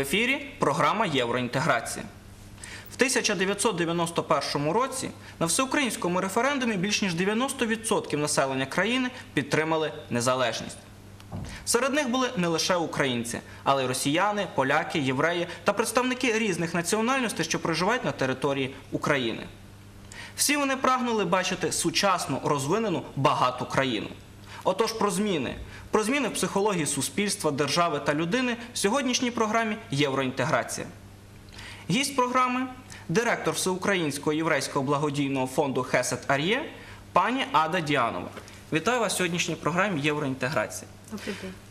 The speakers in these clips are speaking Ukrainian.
Ефірі програма Євроінтеграція. В 1991 році на всеукраїнському референдумі більш ніж 90% населення країни підтримали незалежність. Серед них були не лише українці, але й росіяни, поляки, євреї та представники різних національностей, що проживають на території України. Всі вони прагнули бачити сучасну, розвинену, багату країну. Отож, про зміни. Про зміни в психології суспільства, держави та людини в сьогоднішній програмі Євроінтеграція. Гість програми директор Всеукраїнського єврейського благодійного фонду Хесет Ар'є пані Ада Діанова. Вітаю вас в сьогоднішній програмі Євроінтеграція.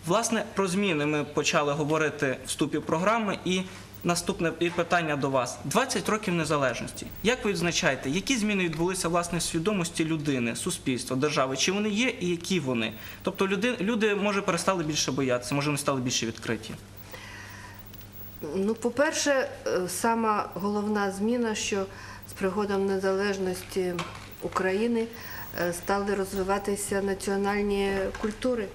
Власне, про зміни ми почали говорити в вступі програми. І наступне питання до вас: 20 років незалежності. Як ви відзначаєте, які зміни відбулися власне в свідомості людини, суспільства, держави? Чи вони є і які вони? Тобто люди, люди може перестали більше боятися, може вони стали більше відкриті. Ну, по-перше, е, сама головна зміна, що з приходом незалежності України е, стали розвиватися національні культури.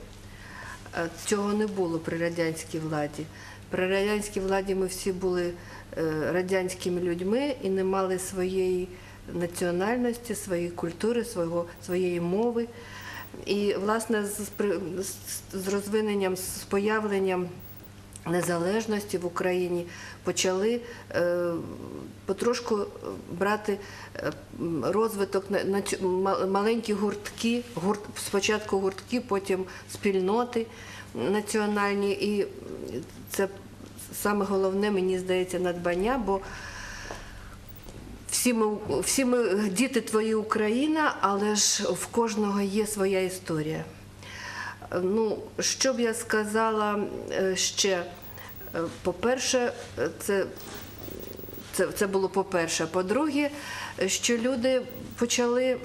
Е, Цього не було при радянській владі. При радянській владі ми всі були е, радянськими людьми і не мали своєї національності, своєї культури, свого, своєї мови. І, власне, з, з- розвиненням, з появленням незалежності в Україні почали е, потрошку брати е, розвиток на, на маленькі гуртки, гурт, спочатку гуртки, потім спільноти національні. І це саме головне, мені здається, надбання, бо всі ми, всі ми діти твої Україна, але ж в кожного є своя історія. Ну, що б я сказала е, ще? Е, По-перше, це, це, це було по-перше. По-друге, е, що люди почали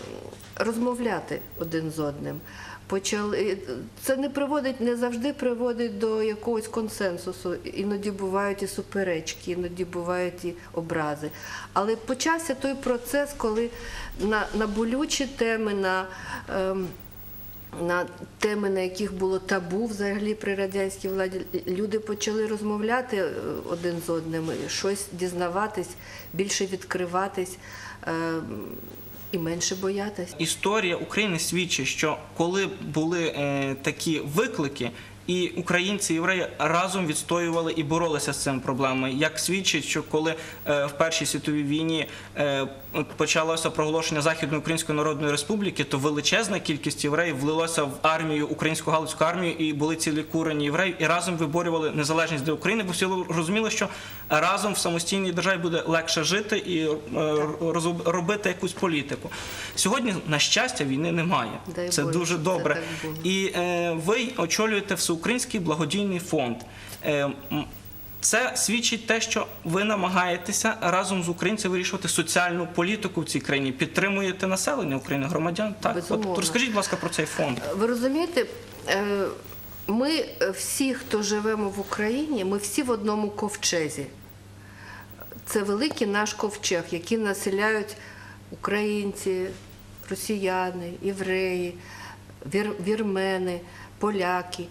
розмовляти один з одним. Почали це не приводить, не завжди приводить до якогось консенсусу. Іноді бувають і суперечки, іноді бувають і образи. Але почався той процес, коли на, на болючі теми, на ем, на теми, на яких було табу взагалі при радянській владі, люди почали розмовляти е, один з одним, щось дізнаватись, більше відкриватись е, і менше боятися. Історія України свідчить, що коли були е, такі виклики, і українці, і євреї разом відстоювали і боролися з цими проблемами. Як свідчить, що коли е, в Першій світовій війні е, почалося проголошення Західної Української Народної Республіки, то величезна кількість євреїв влилася в армію, українську галицьку армію, і були цілі курені євреїв, і разом виборювали незалежність для України, бо всі розуміли, що разом в самостійній державі буде легше жити і е, робити якусь політику. Сьогодні, на щастя, війни немає. Це дуже добре. І ви очолюєте всеукраїнський благодійний фонд. Е, це свідчить те, що ви намагаєтеся разом з українцями вирішувати соціальну політику в цій країні, підтримуєте населення України, громадян. Так, Безумовно. от розкажіть, будь ласка, про цей фонд. Ви розумієте, е, ми е, всі, хто живемо в Україні, ми всі в одному ковчезі. Це великий наш ковчег, який населяють українці, росіяни, євреї, вір, вірмени, поляки.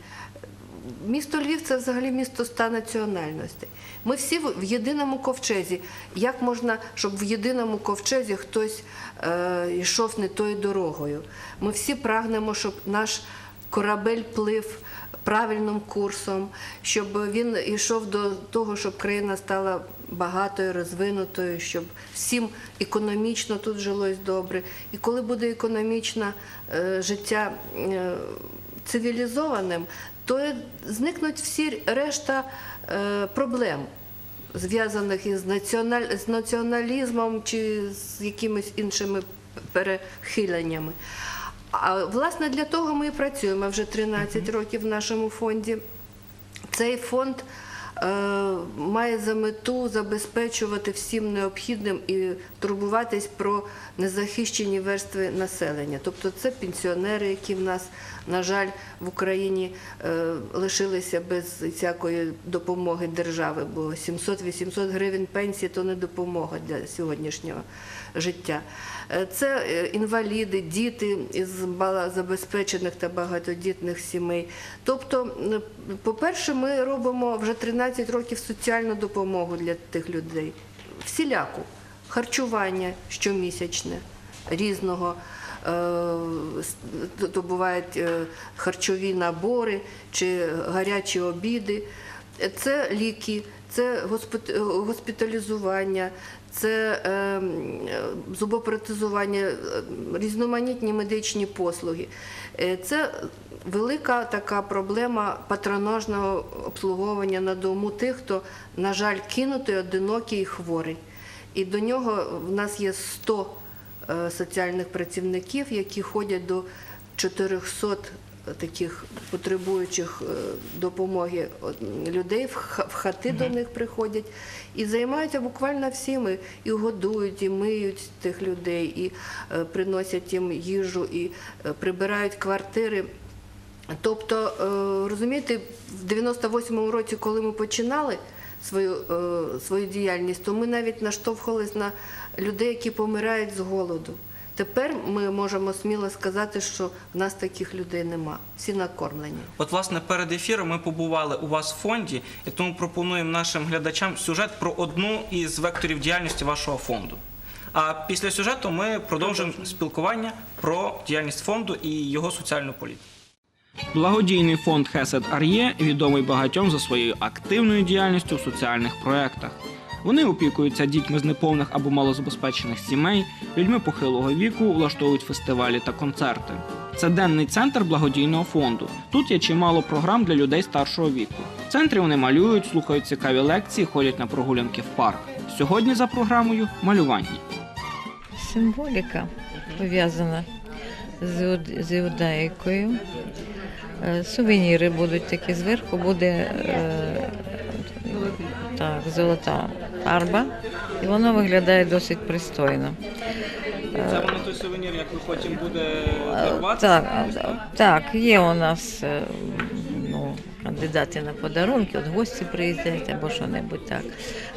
Місто Львів це взагалі місто ста національностей. Ми всі в єдиному ковчезі. Як можна, щоб в єдиному ковчезі хтось е, йшов не тою дорогою? Ми всі прагнемо, щоб наш корабель плив правильним курсом, щоб він йшов до того, щоб країна стала багатою, розвинутою, щоб всім економічно тут жилось добре. І коли буде економічне е, життя е, цивілізованим, то зникнуть всі решта е, проблем, зв'язаних із націоналізмом чи з якимись іншими перехиленнями. А власне для того ми і працюємо вже 13 років в нашому фонді. Цей фонд має за мету забезпечувати всім необхідним і турбуватись про незахищені верстви населення. Тобто це пенсіонери, які в нас, на жаль, в Україні е, лишилися без всякої допомоги держави, бо 700-800 гривень пенсії то не допомога для сьогоднішнього життя. Е, Це е, інваліди, діти із малозабезпечених та багатодітних сімей. Тобто, по-перше, ми робимо вже 13 15 років соціальну допомогу для тих людей. Всіляку. Харчування щомісячне, різного. Е, то- То бувають е, харчові набори чи гарячі обіди. Це ліки, це е, госпіталізування, це е, е, зубопротезування, різноманітні медичні послуги. Це велика така проблема патронажного обслуговування на дому тих, хто, на жаль, кинутий, одинокий і хворий. І до нього в нас є 100 е, соціальних працівників, які ходять до 400 таких потребуючих е, допомоги людей в ха- в хати до них приходять і займаються буквально всіми. І годують, і миють тих людей, і е, приносять їм їжу, і е, прибирають квартири. Тобто, розумієте, в 98-му році, коли ми починали свою, свою діяльність, то ми навіть наштовхувались на людей, які помирають з голоду. Тепер ми можемо сміло сказати, що в нас таких людей нема. Всі накормлені. От, власне, перед ефіром ми побували у вас в фонді, і тому пропонуємо нашим глядачам сюжет про одну із векторів діяльності вашого фонду. А після сюжету ми продовжимо спілкування про діяльність фонду і його соціальну політику. Благодійний фонд Хесед Ар'є відомий багатьом за своєю активною діяльністю у соціальних проєктах. Вони опікуються дітьми з неповних або малозабезпечених сімей, людьми похилого віку, влаштовують фестивалі та концерти. Це денний центр благодійного фонду. Тут є чимало програм для людей старшого віку. В центрі вони малюють, слухають цікаві лекції, ходять на прогулянки в парк. Сьогодні за програмою малювання. Символіка пов'язана з, іуд- іудаїкою. Е, Сувеніри будуть такі зверху, буде е, так, золота фарба, і воно виглядає досить пристойно. Це воно той сувенір, як ви потім буде Е, Так, так, є у нас е, ну, кандидати на подарунки, от гості приїздять або що-небудь так.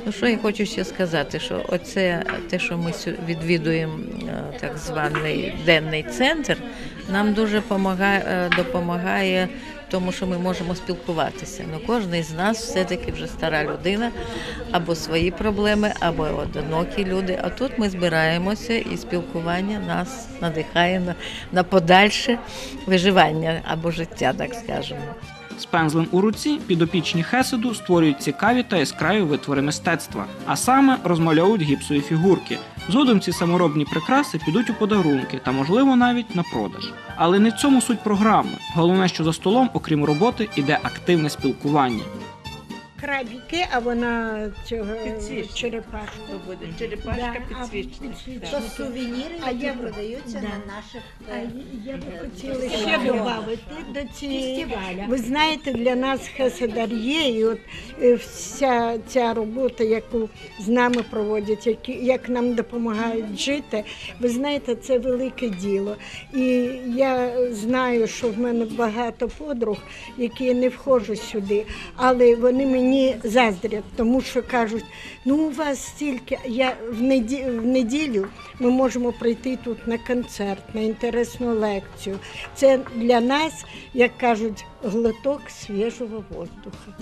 Ну що я хочу ще сказати, що оце те, що ми відвідуємо е, так званий денний центр, нам дуже е, допомагає. Тому що ми можемо спілкуватися. Ну, кожен з нас все-таки вже стара людина, або свої проблеми, або одинокі люди. А тут ми збираємося і спілкування нас надихає на, на подальше виживання або життя, так скажемо. З пензлем у руці підопічні Хеседу створюють цікаві та яскраві витвори мистецтва, а саме розмальовують гіпсові фігурки. Згодом ці саморобні прикраси підуть у подарунки та, можливо, навіть на продаж. Але не в цьому суть програми. Головне, що за столом, окрім роботи, іде активне спілкування. Крабіки, а вона цього Підсвічник. черепашку. буде черепашка Да, а підсвічник. підсвічник. То сувеніри, А які б- продаються да. на наших А е, я би е, хотіла ще додати до цієї. фестивалях. Ви знаєте, для нас Хеседар'є, і от е, вся ця робота, яку з нами проводять, які, як нам допомагають жити, ви знаєте, це велике діло. І я знаю, що в мене багато подруг, які не входжу сюди, але вони мені заздрять, тому що кажуть, ну у вас стільки. Я в неділю, в неділю ми можемо прийти тут на концерт, на інтересну лекцію. Це для нас, як кажуть, глоток свіжого воздуха.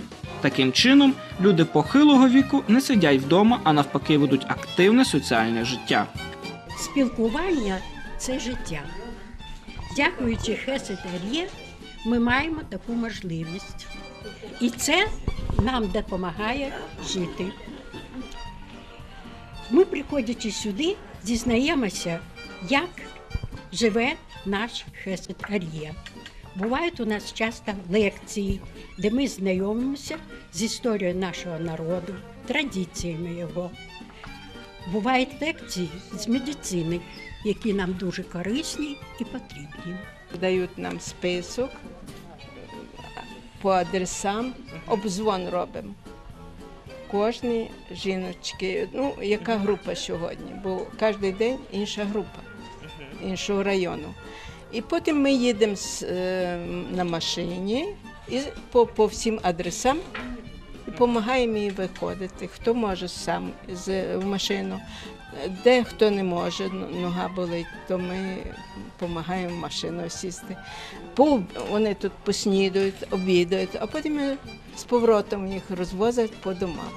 Таким чином, люди похилого віку не сидять вдома, а навпаки ведуть активне соціальне життя. Спілкування це життя. Дякуючи Хесетар'є, ми маємо таку можливість. І це нам допомагає жити. Ми, приходячи сюди, дізнаємося, як живе наш Хесет Ар'є. Бувають у нас часто лекції, де ми знайомимося з історією нашого народу, традиціями його. Бувають лекції з медицини, які нам дуже корисні і потрібні. Дають нам список по адресам, обзвон робимо. Кожній жіночки, ну, яка група сьогодні, бо кожен день інша група іншого району. І потім ми їдемо е, на машині і по, по всім адресам і допомагаємо їй виходити. Хто може сам з в машину, де хто не може, нога болить, то ми допомагаємо в машину сісти. По, вони тут поснідають, обідають, а потім з поворотом їх розвозять по домам.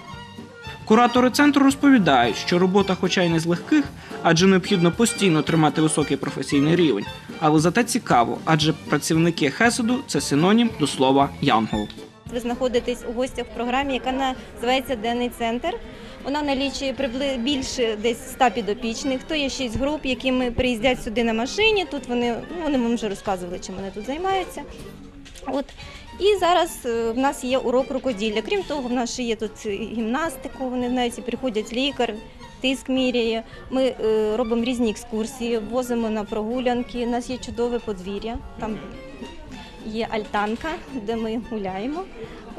Куратори центру розповідають, що робота, хоча й не з легких, адже необхідно постійно тримати високий професійний рівень, але зате цікаво, адже працівники Хеседу це синонім до слова янгол. Ви знаходитесь у гостях в програмі, яка називається Денний центр. Вона налічує більше десь 100 підопічних. То є 6 груп, які ми приїздять сюди на машині. Тут вони, ну, вони вам вже розказували, чим вони тут займаються. От. І зараз е, в нас є урок рукоділля. Крім того, в нас ще є тут гімнастику, вони навіть приходять лікар, тиск міряє. Ми е, робимо різні екскурсії, возимо на прогулянки. У нас є чудове подвір'я. Там є альтанка, де ми гуляємо.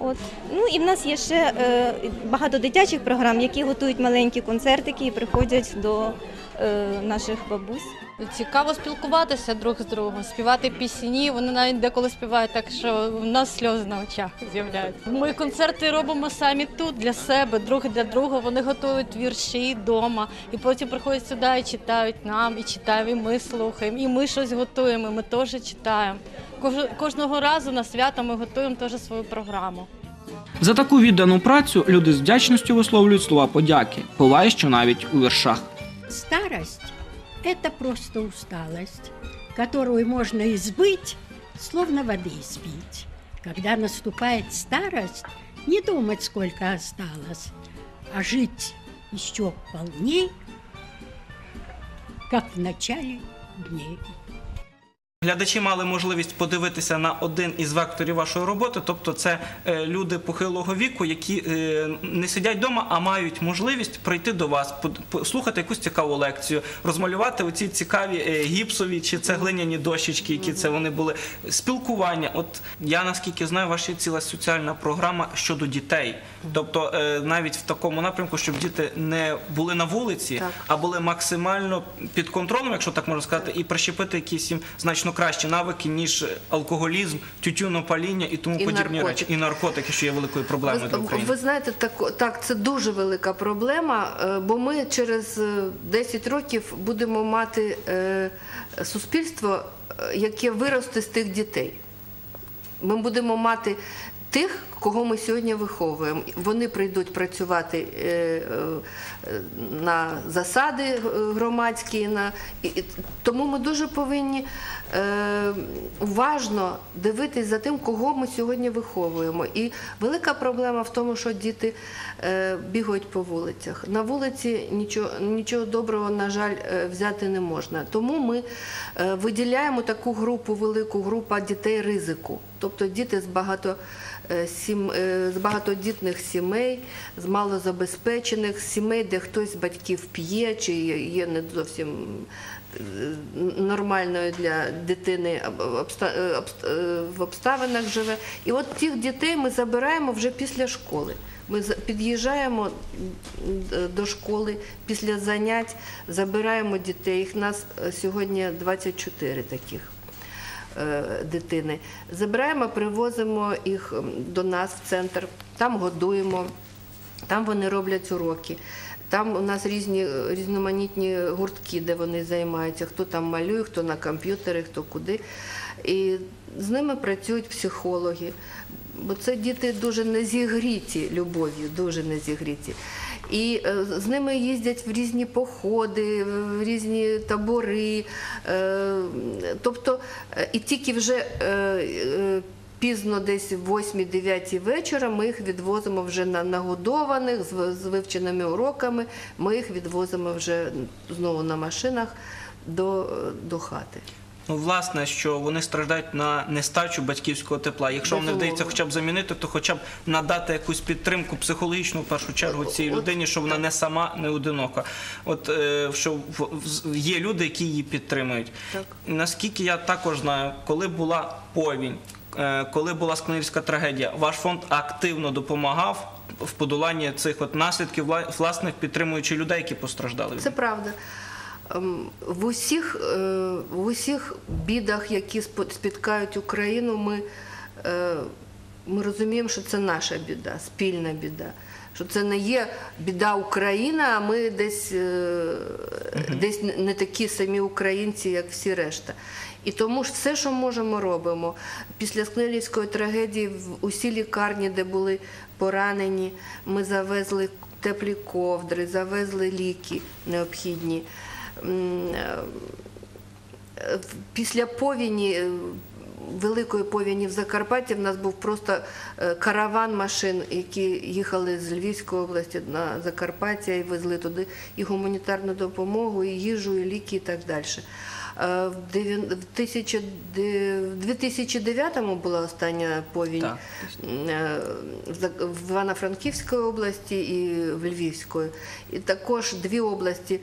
От. Ну і в нас є ще е, багато дитячих програм, які готують маленькі концертики і приходять до наших бабусь. Цікаво спілкуватися друг з другом, співати пісні. Вони навіть деколи співають так, що в нас сльози на очах з'являються. Ми концерти робимо самі тут для себе, друг для друга. Вони готують вірші вдома, і потім приходять сюди і читають нам, і читаємо, і ми слухаємо, і ми щось готуємо. і Ми теж читаємо. Кожного разу на свято ми готуємо теж свою програму. За таку віддану працю люди з вдячністю висловлюють слова подяки, буває, що навіть у віршах. Старость – это просто усталость, которую можно избыть, словно воды испить. Когда наступает старость, не думать, сколько осталось, а жить еще полней, как в начале дней. Глядачі мали можливість подивитися на один із векторів вашої роботи, тобто це е, люди похилого віку, які е, не сидять вдома, а мають можливість прийти до вас, послухати якусь цікаву лекцію, розмалювати оці цікаві е, гіпсові чи цеглиняні дощечки, які це вони були. Спілкування. От я наскільки знаю, ваша ціла соціальна програма щодо дітей. Тобто навіть в такому напрямку, щоб діти не були на вулиці, а були максимально під контролем, якщо так можна сказати, і прищепити якісь їм значно кращі навики, ніж алкоголізм, тютюнопаління і тому І подібні наркотики. речі. І наркотики, що є великою проблемою для Ви, України. ви знаєте, так, так, це дуже велика проблема, е, бо ми через е, 10 років будемо мати е, суспільство, е, яке виросте з тих дітей. Ми будемо мати тих, кого ми сьогодні виховуємо. Вони прийдуть працювати е, е, на засади е, громадські. Тому ми дуже повинні уважно дивитись за тим, кого ми сьогодні виховуємо. І велика проблема в тому, що діти бігають по вулицях. На вулиці нічого, нічого доброго, на жаль, взяти не можна. Тому ми виділяємо таку групу, велику групу дітей ризику. Тобто діти з багато е, сім, е, з багатодітних сімей, з малозабезпечених сімей, де хтось з батьків п'є, чи є не зовсім е, нормальною для дитини е, в обставинах живе. І от тих дітей ми забираємо вже після школи. Ми під'їжджаємо до школи після занять, забираємо дітей. Їх нас сьогодні 24 таких дитини. Забираємо, привозимо їх до нас в центр, там годуємо, там вони роблять уроки. Там у нас різні е, різноманітні гуртки, де вони займаються. Хто там малює, хто на комп'ютері, хто куди. І з ними працюють психологи. Бо це діти дуже не зігріті любов'ю, дуже не зігріті. І е, з ними їздять в різні походи, в різні табори. Е, тобто, е, і тільки вже пізно, десь в 8-9 вечора, ми їх відвозимо вже на нагодованих, з, вивченими уроками. Ми їх відвозимо вже знову на машинах до, до хати. Ну, власне, що вони страждають на нестачу батьківського тепла. Якщо вам не вдається хоча б замінити, то хоча б надати якусь підтримку психологічну в першу чергу цій людині, щоб вона не сама, не одинока. От е, що в- є люди, які її підтримують. Так. Наскільки я також знаю, коли була повінь, е, коли була скнирівська трагедія, ваш фонд активно допомагав в подоланні цих от наслідків, вла- власне, підтримуючи людей, які постраждали. Це правда. Ем, В усіх, е, в усіх бідах, які спіткають Україну, ми е, ми розуміємо, що це наша біда, спільна біда. Що це не є біда України, а ми десь, е, десь не- такі самі українці, як всі решта. І тому ж все, що можемо, робимо. Після Скнелівської трагедії в усі лікарні, де були поранені, ми завезли теплі ковдри, завезли ліки необхідні. Е, Після повіні, е, великої повіні в Закарпатті, в нас був просто е, караван машин, які їхали з Львівської області на Закарпаття і везли туди і гуманітарну допомогу, і їжу, і ліки, і так далі. Е, В дев'ян- в тисяча де- в 2009-му була остання повінь Так. е, в Івано-Франківської області і в Львівської. І також дві області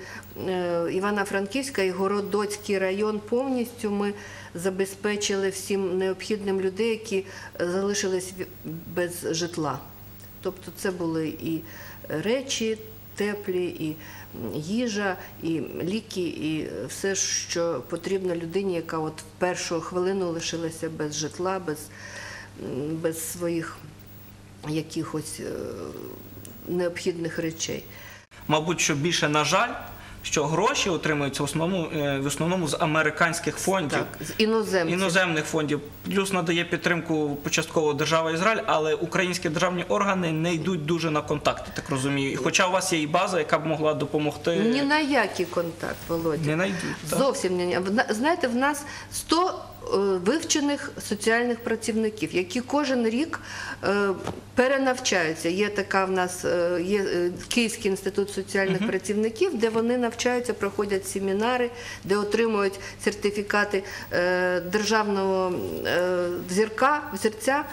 е, Івано-Франківська і Городоцький район повністю ми забезпечили всім необхідним людей, які залишились без житла. Тобто це були і речі теплі, і їжа, і ліки, і все, що потрібно людині, яка от в першу хвилину лишилася без житла, без, без своїх якихось е, необхідних речей. Мабуть, що більше на жаль, що гроші отримуються в основному, е, в основному з американських фондів. Так, з іноземців. Іноземних фондів плюс надає підтримку початково держава Ізраїль, але українські державні органи не йдуть дуже на контакти, так розумію. І Хоча у вас є і база, яка б могла допомогти, Ні на який контакт, Володя. не найдуть. так. Зовсім ні. Знаєте, в нас 100 е, вивчених соціальних працівників, які кожен рік е, перенавчаються. Є така в нас е, є е, Київський інститут соціальних працівників, де вони навчаються, проходять семінари, де отримують сертифікати е, державного е, взірка, взірця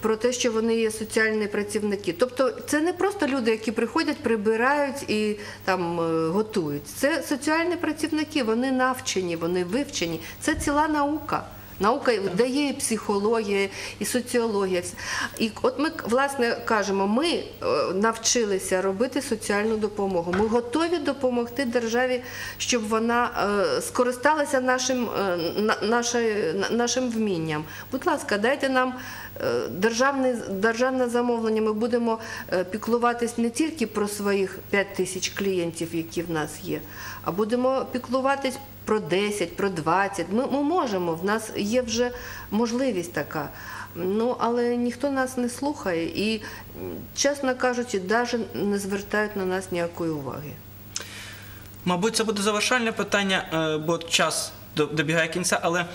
про те, що вони є соціальні працівники. Тобто це не просто люди, які приходять, прибирають і там е, готують. Це соціальні працівники, вони навчені, вони вивчені. Це ціла наука. Наука, де є і психологія, і соціологія. І от ми власне кажемо, ми е, навчилися робити соціальну допомогу. Ми готові допомогти державі, щоб вона е, скористалася нашим, е, нашим вмінням. Будь ласка, дайте нам державне, державне замовлення. Ми будемо піклуватись не тільки про своїх 5 тисяч клієнтів, які в нас є, а будемо піклуватись про 10, про 20. Ми, ми можемо, в нас є вже можливість така. Ну, але ніхто нас не слухає і, чесно кажучи, навіть не звертають на нас ніякої уваги. Мабуть, це буде завершальне питання, е, бо час добігає кінця, але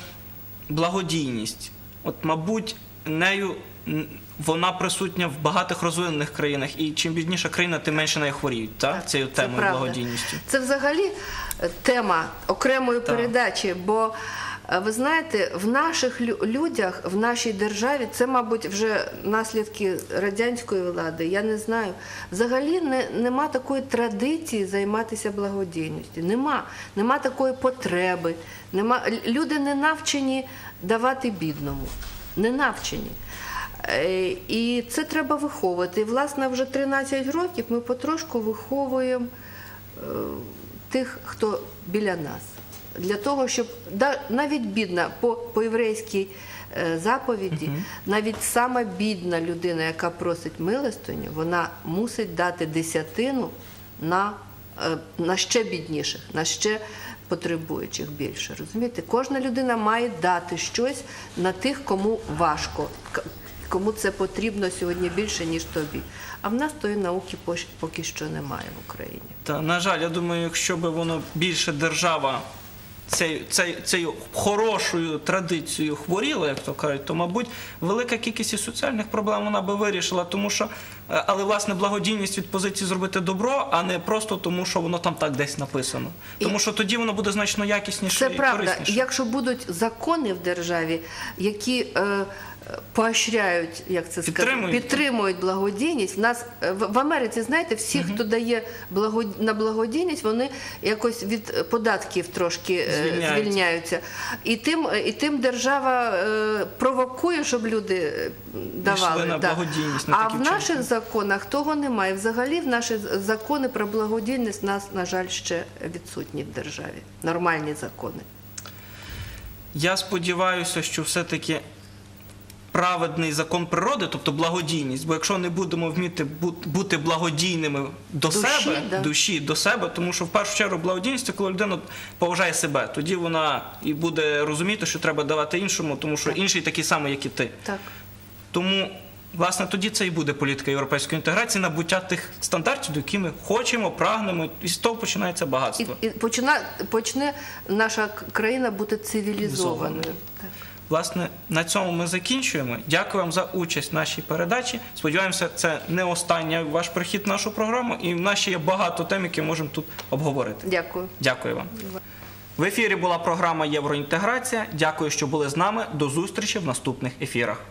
благодійність. От, мабуть, нею вона присутня в багатих розвинених країнах, і чим бідніша країна, тим менше нею хворіють. Так, Так, цією це темою правда. благодійністю. Це взагалі е, тема окремої Так. передачі, бо е, ви знаєте, в наших людях, в нашій державі, це, мабуть, вже наслідки радянської влади. Я не знаю. Взагалі не, нема такої традиції займатися благодійністю. Нема, нема такої потреби. Нема, люди не навчені давати бідному. Не навчені. Е, І це треба виховувати. І, власне, вже 13 років ми потрошку виховуємо е, тих, хто біля нас. Для того, щоб навіть бідна по, по єврейській е, заповіді, навіть сама бідна людина, яка просить милостиню, вона мусить дати десятину на, на ще бідніших, на ще потребуючих більше. Розумієте? Кожна людина має дати щось на тих, кому важко, кому це потрібно сьогодні більше, ніж тобі. А в нас тої науки поки що немає в Україні. Та на жаль, я думаю, якщо б воно більше держава цей, цей, цією хорошою традицією хворіла, як то кажуть, то мабуть велика кількість соціальних проблем вона би вирішила, тому що але власне благодійність від позиції зробити добро, а не просто тому, що воно там так десь написано. Тому що тоді воно буде значно якісніше Це і правда. корисніше. Якщо будуть закони в державі, які е, е, поощряють, як це сказати, Підтримують. підтримують благодійність. В нас е, в, в Америці, знаєте, всі, хто дає благод... на благодійність, вони якось від податків трошки е, Звільняються. звільняються. І тим, і тим держава е, провокує, щоб люди е, давали. на да. благодійність, на а в наших вчинки. Законах того немає. Взагалі, в наші закони про благодійність нас, на жаль, ще відсутні в державі. Нормальні закони. Я сподіваюся, що все-таки праведний закон природи, тобто благодійність. Бо якщо не будемо вміти бути благодійними до Душі, себе, да. душі до себе, тому що в першу чергу благодійність це коли людина поважає себе, тоді вона і буде розуміти, що треба давати іншому, тому що інший такий самий, як і ти. Так. Тому, власне, тоді це і буде політика європейської інтеграції, набуття тих стандартів, до яких ми хочемо, прагнемо, і з того починається багатство. і почина, почне наша країна бути цивілізованою. Так. Власне, на цьому ми закінчуємо. Дякую вам за участь в нашій передачі. Сподіваємося, це не останній ваш прихід в нашу програму, і в нас ще є багато тем, які можемо тут обговорити. Дякую. Дякую вам. В ефірі була програма Євроінтеграція. Дякую, що були з нами. До зустрічі в наступних ефірах.